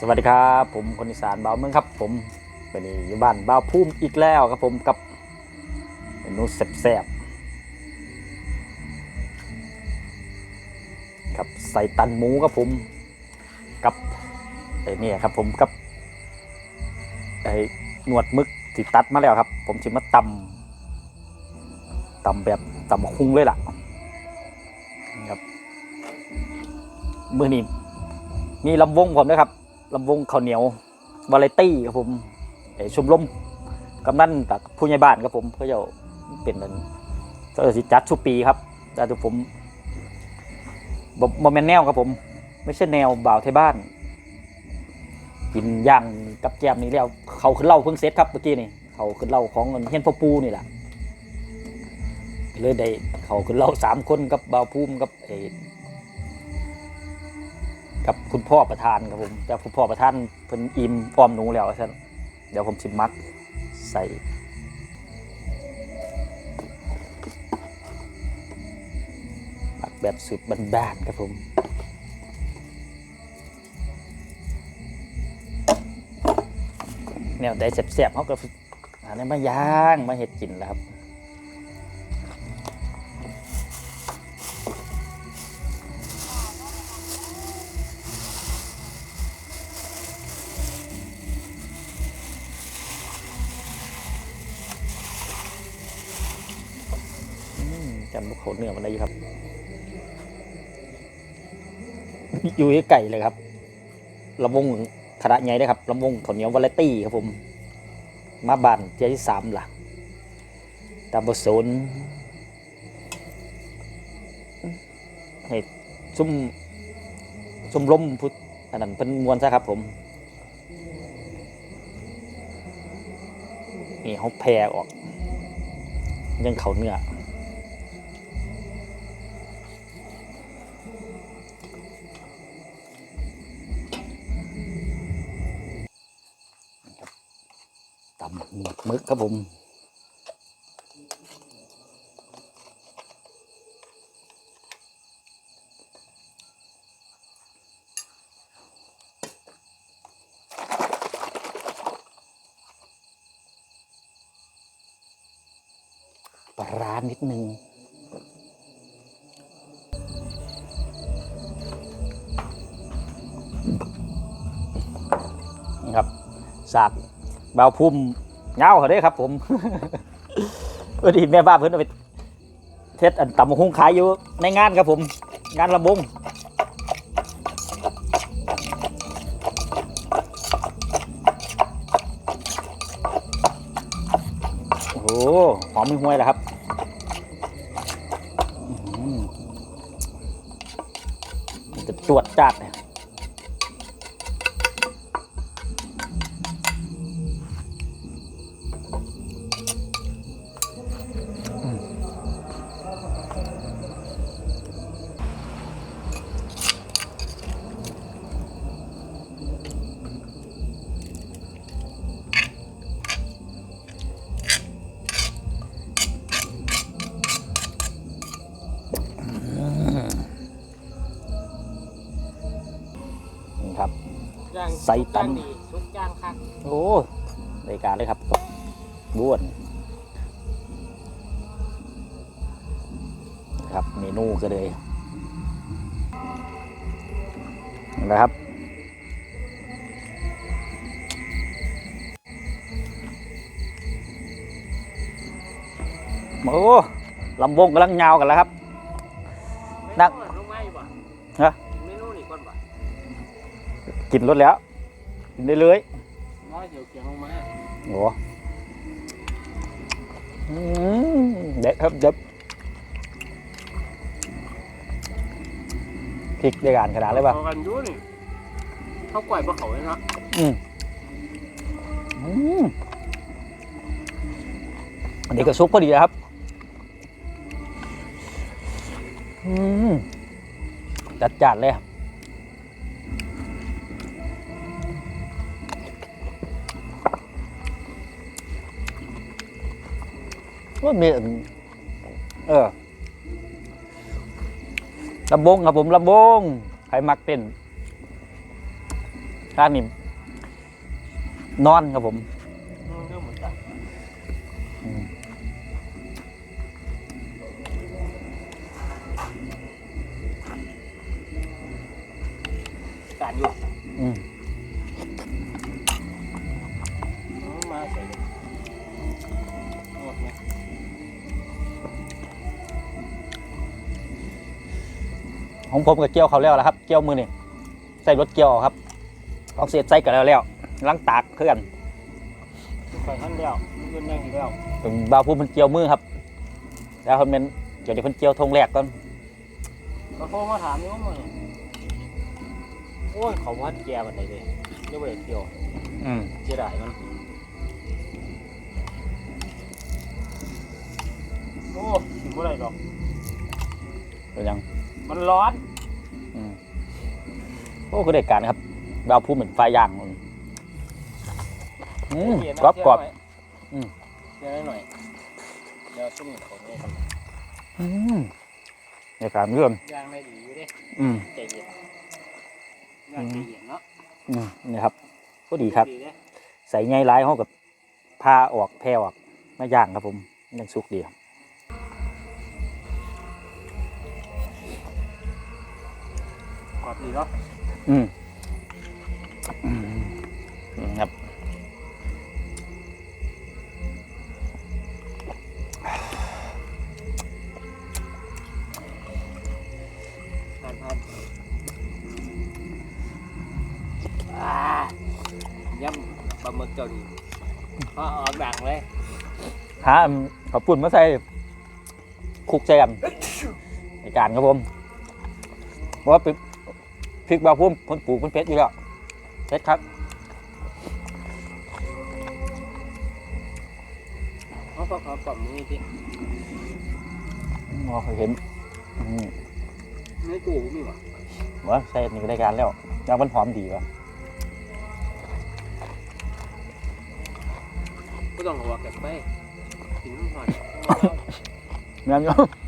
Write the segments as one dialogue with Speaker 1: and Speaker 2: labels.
Speaker 1: สวัสดีครับ ผมคนอีสานบ่าวเมืองครับ ผมวันนี้อยู่บ้านบ่าวพุ่มอีกแล้วครับผมกับเมนูแซ่บๆครับใส่ตันหมูครับผมกับไอ้นี่ครับผมกับไอ้หนวดมึกที่ตัดมาแล้วครับ ผมชิมมาตำตำแบบตำคุ้งเลยล่ะครับมือนี้มีลำวงผมด้วยครับ ลำวงข้าวเหนียววาไรตี้ครับผมไอชมรมกำนันกับผู้ใหญ่บ้านครับผมเขาจะเป็นนั่นก็สิจัดชุปีครับแต่ตัวผมบบบแมนแนวครับผม ไม่ใช่แนวบ่าวไทยบ้าน กินย่างกับแกมนี่แล้วเขาขึ้นเหล่าเพิ่งเซตครับเมื่อกี้นี่เขาขึ้นเหล่าของเงินเฮียนพ่อปูนี่แหละเลยได้เขาขึ้นเหล่าสามคนกับบ่าวภูมิกับไอ กับคุณพ่อประธานครับผมแต่คุณพ่อประธานเพิ่นอิ่มอ้อมหนูแล้วท่านเดี๋ยวผมชิมมักใส่มักแบบสุดบ้านๆครับผมแนวได้แซ่บๆเขาก็อันนี้มาย่างมาเห็ดกินแล้วครับ ลเนื้อมันได้อยู่ครับ อยู่ที่ไก่เลยครับลำวงคณะใหญ่ได้ครับลำวงข้าวเหนียววาไรตี้ครับผม มาบานเจ้าที่สามหลักตามบทสนให้ซุ่มซุ่มล้มพุทธอันนั้นเป็นมวลซะครับผมนี่เขาแพรออก ยังเขาเนื้อ หมึกครับผม ปลาร้านิดนึงนะครับสากเบาวพุ่ม เงาเขาได้ครับ ผมเออดีแม่บ้าเพิ่นเอาไปเทศอันตำบักหุ้งขายอยู่ในงานครับผม งานลำบงโอ้โหหอมมีห้วยแล้วครับจะตรวจจัดเนี่ย ใส่ตัน
Speaker 2: ย่างดีทุกย่างคัก
Speaker 1: โอ้รายการเลยครับบ้วนครับเมนูก็เลยนะครับโอ้ลำวงกำลังยาวกันแล้วครับนัก
Speaker 2: เมนูลงมาอยู่บ่
Speaker 1: ฮะ
Speaker 2: เมนูนี่ก่อนบ่
Speaker 1: กินรถแล้วกิน ได้เลย
Speaker 2: ร้อยเดี๋ยวเกี่ยวลงมา
Speaker 1: โอ้อืมเด็ดครับเด็ดพริกได้การขนาดเลยป่ะ
Speaker 2: เอากันอยู่นี่เขาก่อยบ่เขาเลยเนาะ
Speaker 1: อืมอืมอันนี้ก็ซุปพอดีนะครับ อืมจัดจัดๆเลย ก็มีอันเออลำบงครับผมลำบงใครมักเป็นท่านนี่นอนครับผม ของผมกับเกี่ยวเขาแล้วละครับ เกี่ยวมือนี่ใส่รถเกี่ยวเอาครับเอาเสียใส่กันแล้วแล้วล้างตากเพื่อน
Speaker 2: ใส่ท่านเดียวมันเป็นยังอีกแล้ว
Speaker 1: เป็นบาวพูดมันเกี่ยวมือครับแล้วคนเป็นเดี๋ยวเดี๋ยวคนเกี่ยวธงแรกก่อน
Speaker 2: เขาโทรมาถามนี่ว่ามึงโอ้ยเขาวัดแกมันไหนเลยเดี๋ยวไปเที่ยว
Speaker 1: อืม
Speaker 2: เสียดายมันโอ้ถึงเมื่อไรหรอก
Speaker 1: เป็นยัง
Speaker 2: มันร้อน
Speaker 1: อืมโอ้ก็ได้การครับบาวพูดเหมือนไฟย่างมันอืม
Speaker 2: เย็นนะ
Speaker 1: กรอบกรอบ
Speaker 2: เชื่ไหม
Speaker 1: อืม
Speaker 2: เดี๋ยวได้หน่อยเดี๋ยวชุ่มเขาเนี่ยกัน
Speaker 1: อืมในการเรื่อง
Speaker 2: ย่างได้ดีอยู่เด้
Speaker 1: อืม
Speaker 2: ใจเย็นย่างใจเย็นเนาะ
Speaker 1: อืมนี่ครับก็ดีครับ
Speaker 2: เด้
Speaker 1: ใส่ไงร้ายเขากับผ้าออกแพรออกมาย่างครับผมยังสุกดีครับ
Speaker 2: กรอบดีเนาะ
Speaker 1: อืมอืมอืมครับ
Speaker 2: ทานทานอ่าย่ำปลาหมึกเจ้าดีพอออกดังเลย
Speaker 1: หาขอบปุ่นมาใส่คลุกใส่กันในการครับผมเพราะว่าพริก พริกบาพุ่มคนปลูกคนเพชรอยู่แล้วเพชรครับ
Speaker 2: เขาพอเขากล่อมมือที่
Speaker 1: มอเคยเห็นอืม
Speaker 2: ในตู้มีหรอ
Speaker 1: ว่าใส่นี่ก็ได้การแล้วยางมันหอมดีวะ
Speaker 2: ก็ต้องหัวเก็บไปกินมันหน่อย
Speaker 1: แม่นอยู่อื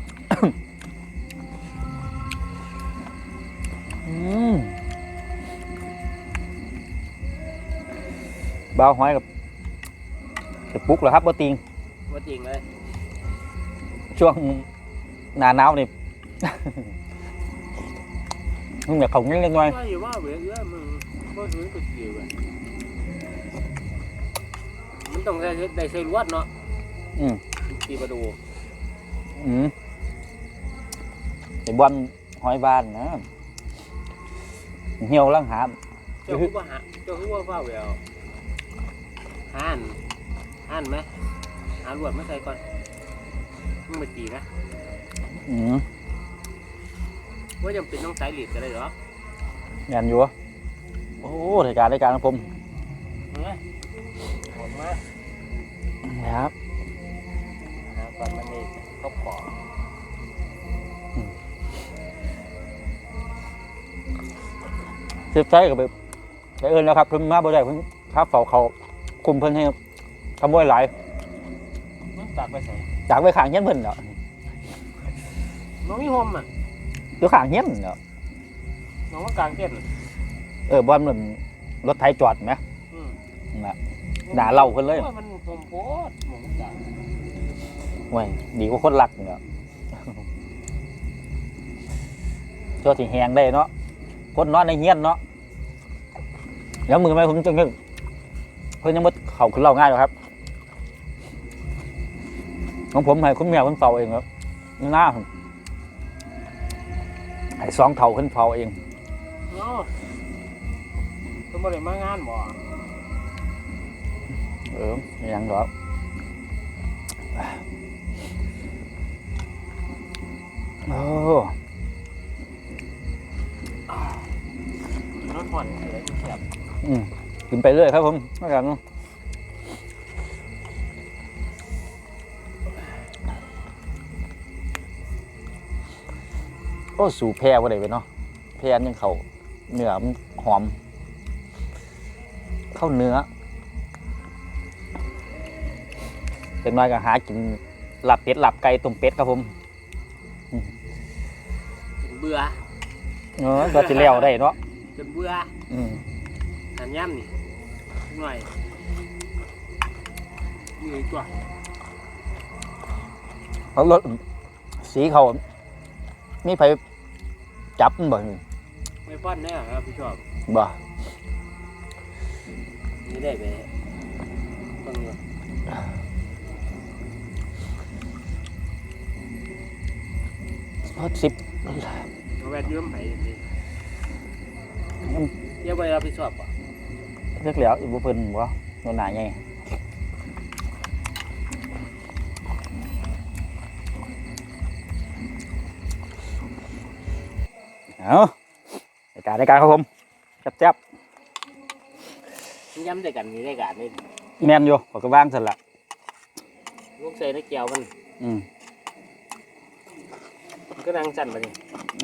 Speaker 1: บาวหอยกับกับปุ๊กเหรอครับบ่ติง
Speaker 2: ว่าจริงเลย
Speaker 1: ช่วงหนาหนาวนี่มึงอยากเขาเงี้ยหน่อย
Speaker 2: ว่าอยู่ว่าเวเยอะมึงก็ถือไปเกี่ยวเลยมันต้องได้ได้ใส่ลวดเนาะ
Speaker 1: อืม
Speaker 2: ตีประดู
Speaker 1: อืมไอ้บอลหอยบานนะ เหี่ยวลังหาม
Speaker 2: เจ้าคือว่าหาเจ้าคือว่าว่าแววห่านห่านไหมหาลวดมาใส่ก่อนมึงไปตีนะ
Speaker 1: อืม
Speaker 2: ว่าจำเป็นต้องใส่หลีดก็ได้หรอ
Speaker 1: แม่นอยู่วะโอ้รายการรายการของผม
Speaker 2: เฮ้ยหมดมา
Speaker 1: นะครับ
Speaker 2: หาก่อนมันนี่เขาขอ
Speaker 1: เสียบใช้กับไปไปเอิญแล้วครับเพิ่นมาบ่ได้เพิ่นค้าเฝ้าเขาคุมเพิ่นให้ขโมยหลาย
Speaker 2: มันตักไปใส่
Speaker 1: จากไปข้างเฮียนเพิ่นเนาะ
Speaker 2: น้องมีโฮมอะ
Speaker 1: อยู่ข้างเฮียนเนาะ
Speaker 2: น้องว่ากลางเต้น
Speaker 1: เออบอลเหมือนรถไถจอดไหม
Speaker 2: อืม
Speaker 1: นั่นแหละด่าเราเพิ่นเลย
Speaker 2: ว่ามันโฮมโพดหมองกลาง
Speaker 1: โอ้ยดีกว่าคนรักเนาะเจ้าสิแหงได้เนาะ คนนอนในเฮียนเนาะแล้วมือไม่ผมจังนึกเพิ่นยังบ่เข้าขึ้นเล่าง่ายหรอกครับของผมให้คุณแม่เพิ่นเฝ้าเองครับหน้าผมให้สองเท่าขึ้นเฝ้าเอง
Speaker 2: เนาะต้องมาเลยมางานบ่
Speaker 1: เออไม่ยังดอกโอ้
Speaker 2: รถผ่อนเลยแคบ
Speaker 1: อืมกินไปเรื่อยครับผมไม่กันโอ้สู่แพร่ว่าไดไปเนาะแพร่ยังเขาเนื้อมันหอม เข้าเนื้อ เป็นน้อยก็หากินหลับเป็ดหลับไก่ต้มเป็ดครับผม
Speaker 2: จนเบื่อ
Speaker 1: เออก็จะแล้วได้เนาะ
Speaker 2: จ นเบื่อ
Speaker 1: อืม
Speaker 2: ขหันย่ำนี่หน่อยนี่ตัว
Speaker 1: เขารถสีเขามีไผจับมันบ่
Speaker 2: ไม่ป้อนแน่ครับพี่ชอบ
Speaker 1: บ่
Speaker 2: นี่ได้ไปต้องเงิน
Speaker 1: สิบ
Speaker 2: เอาแวดยืมไปนี่ เยอะไปรับผิดชอบป่ะ
Speaker 1: เรียกแล้วอีบุเพิ่นบ่โนนหนาไงเอาในการในการครับผมแจ๊บ
Speaker 2: ย้ำได้กันมีได้กันนี่
Speaker 1: ๆแม่นอยู่ขอยก็ว่างสั่นละ
Speaker 2: ลูกใส่ในแก้วมัน
Speaker 1: อืม
Speaker 2: มันก็นั่งสั่นไปนี่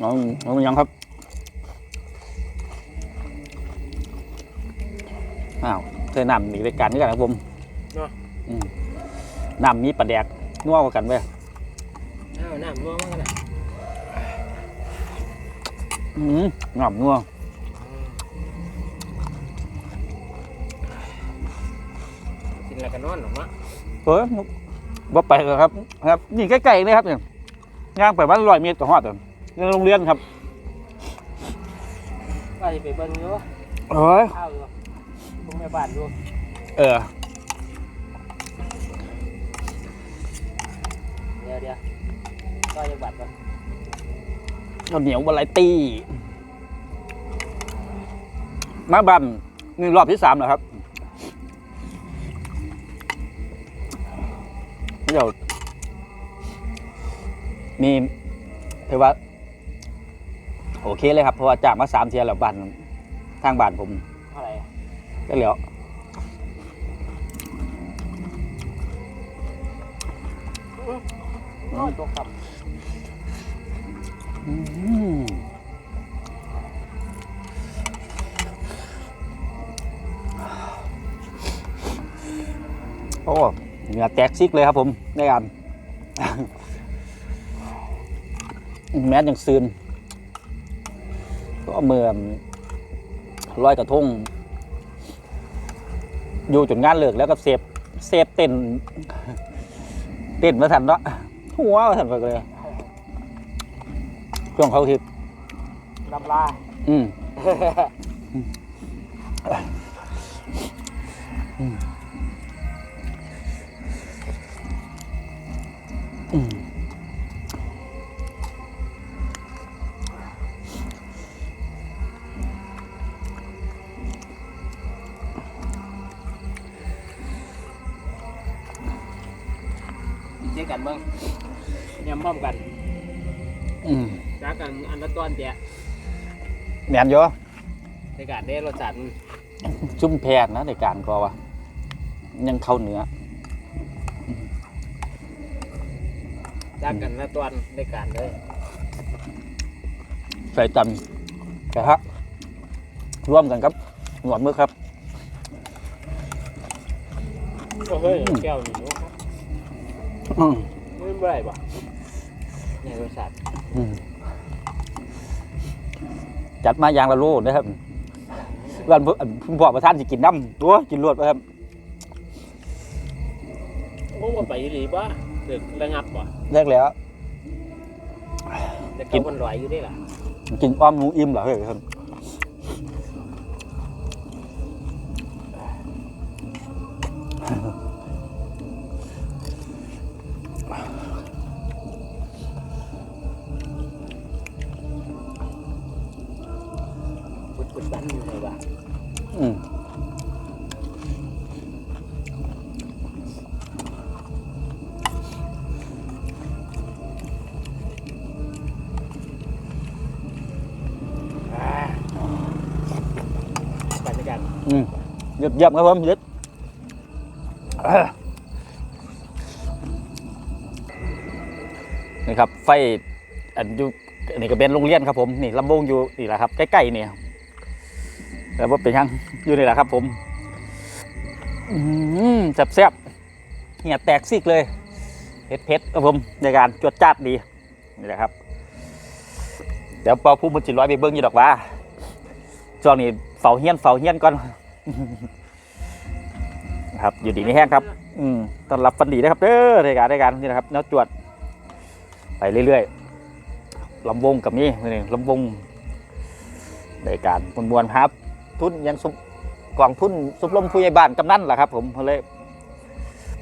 Speaker 1: น้องน้องยังครับ อ้าวเธอน้ำมีรายการนี้กันครับผมอืมน้ำมีปลาแดกนัวกว่ากันเว้ย
Speaker 2: อ้าวน้ำร่วงมากขนาด
Speaker 1: อืมน้ำนัว
Speaker 2: กินอะไรกันนอนหรอมะ
Speaker 1: เฮ้ยบ่ไปเลยครับ ครับ นี่ใกล้ๆนี่ครับเนี่ยย่างไปบ้านร้อยเมตรก็ฮอดแล้วนี่โรงเรียนครับ
Speaker 2: ว่าจะไปเบิ้งอยู่
Speaker 1: เอ้ย
Speaker 2: ข้าวอยู่ พวกแม่บ้านอยู่
Speaker 1: เออ
Speaker 2: เดี๋ยวเดี๋ยวก็จะบัดก่อน
Speaker 1: ข้าวเหนียวบะไรตี้ มาบ้านนี่รอบที่สามแล้วครับเดี๋ยวมีเรียกว่า โอเคเลยครับ เพราะว่าจากมาสามเทียแล้วบ้านทางบ้านผม
Speaker 2: เท่า ไหร่
Speaker 1: ก็เหลียว
Speaker 2: น้อยตัวครับ
Speaker 1: อืมโอ้เหงื่อแตกซิกเลยครับผม ได้กัน แม้ยังซืนก็เมื่อลอยกระทง อยู่จนงานเลิกแล้วก็เซฟเซฟเต้นเต้นมาทันเนาะหัวมาทันไปเลยช่วงเขาทิพ
Speaker 2: ลำลา
Speaker 1: อืม
Speaker 2: กันเบิ้งยำพร้อมกัน
Speaker 1: อืม
Speaker 2: จากกันอันละตอนเดียว
Speaker 1: แมนอยู่
Speaker 2: ในการได้รสชาติมัน
Speaker 1: จุ่มแพนนะในการก็ว่ายังเข้าเนื้อ
Speaker 2: จากกันละตอนในการเลย
Speaker 1: ใส่ตันกระทะร่วมกันครับหนวดมือครับ
Speaker 2: โอ้เฮ้ยแก้วนี่เนาะครับ
Speaker 1: อืม
Speaker 2: ไม่เป็นไรป่ะเนี่ยรสชาติ
Speaker 1: อืมจัดมาอย่างละโลนะครับวันพุคุณพ่อประธานสิกินน้ำตัวกินรวดไปครับ
Speaker 2: โอ้ว่าไปอีหลีป่ะเด็กระงับป่ะ
Speaker 1: แรกแล้ว
Speaker 2: แต่
Speaker 1: กิ
Speaker 2: เขา
Speaker 1: น
Speaker 2: คนลอยอยู่ได้ล่ะ
Speaker 1: กินอ้อมหนูอิ่มเหรอเฮ้ยครับ
Speaker 2: เยี่ย
Speaker 1: มๆครับผมยึดนี่ครับไฟอันอยู่อันนี้ก็เป็นโรงเรียนครับผมนี่ลำวงอยู่นี่แหละครับใกล้ๆเนี่ยแล้วว่าเป็นยังอยู่นี่แหละครับ ผมอืมแซ่บๆเหี่ยแตกซิกเลยเผ็ดเผ็ดครับผมในการจวดจ้าดดีนี่แหละครับ เดี๋ยวพอผู้มุจิร้อยไปเบิ้งอยู่ดอกว่าช่วงนี้ เฝ้าเฮียนเฝ้าเฮียนก่อน ครับ อยู่ดีไม่แห้งครับ อืมต้อนรับฟันดีนะครับเด้อรายการรายการนี่นะครับแนวจวด ไปเรื่อยๆลำวงกับนี่นี่ลำวงรายการมวนครับ ทุนยังสุบกองทุนสุบลมผู้ใหญ่บ้านกำนันแหละครับผมเลย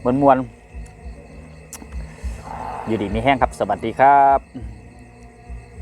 Speaker 1: มวนมวนอยู่ดีไม่แห้งครับ สวัสดีครับ